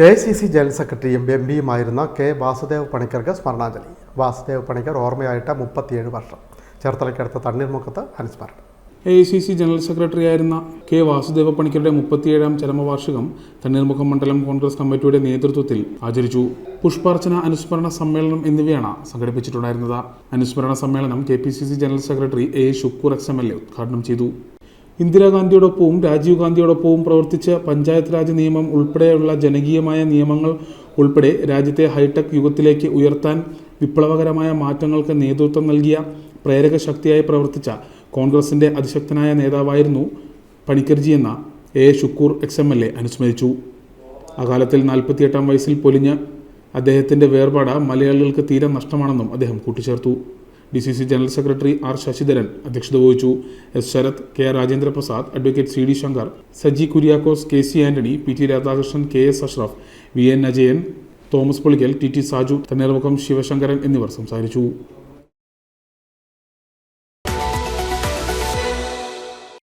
A I C C general സെക്രട്ടറിയും M പിയുമായിരുന്ന K Vasudev പണിക്കർക്ക് സ്മരണാഞ്ജലി. വാസുദേവ് പണിക്കർ ഓർമ്മയായിട്ട് മുപ്പത്തിയേഴ് വർഷം. ചേർത്തലയ്ക്കടുത്ത തണ്ണീർമുഖത്ത് അനുസ്മരണം. A I C C general secretary ആയിരുന്ന കെ വാസുദേവ പണിക്കരുടെ മുപ്പത്തിയേഴാം ചരമവാർഷികം തണ്ണീർമുഖം മണ്ഡലം കോൺഗ്രസ് കമ്മിറ്റിയുടെ നേതൃത്വത്തിൽ ആചരിച്ചു. പുഷ്പാർച്ചന അനുസ്മരണ സമ്മേളനം എന്നിവയാണ് സംഘടിപ്പിച്ചിട്ടുണ്ടായിരുന്നത്. അനുസ്മരണ സമ്മേളനം K P C C general secretary A Shukoor ex M L A ഉദ്ഘാടനം ചെയ്തു. ഇന്ദിരാഗാന്ധിയോടൊപ്പവും രാജീവ് ഗാന്ധിയോടൊപ്പവും പ്രവർത്തിച്ച പഞ്ചായത്ത് രാജ് നിയമം ഉൾപ്പെടെയുള്ള ജനകീയമായ നിയമങ്ങൾ ഉൾപ്പെടെ രാജ്യത്തെ ഹൈടെക് യുഗത്തിലേക്ക് ഉയർത്താൻ വിപ്ലവകരമായ മാറ്റങ്ങൾക്ക് നേതൃത്വം നൽകിയ പ്രേരക ശക്തിയായി പ്രവർത്തിച്ച കോൺഗ്രസിന്റെ അതിശക്തനായ നേതാവായിരുന്നു പണിക്കർജി എന്ന A. Shukoor ex M L A അനുസ്മരിച്ചു. അകാലത്തിൽ നാൽപ്പത്തിയെട്ടാം വയസ്സിൽ പൊലിഞ്ഞ് അദ്ദേഹത്തിന്റെ വേർപാട് മലയാളികൾക്ക് തീരെ നഷ്ടമാണെന്നും അദ്ദേഹം കൂട്ടിച്ചേർത്തു. D C C general secretary R Sasidharan അധ്യക്ഷത വഹിച്ചു. S Sarath K Rajendra Prasad advocate C D Shankar Saji Kuriakose K C Antony P T Radhakrishnan K S Ashraf V N Ajayan Thomas Polickal T T Saju Thanneermukkom Sivasankaran എന്നിവർ സംസാരിച്ചു.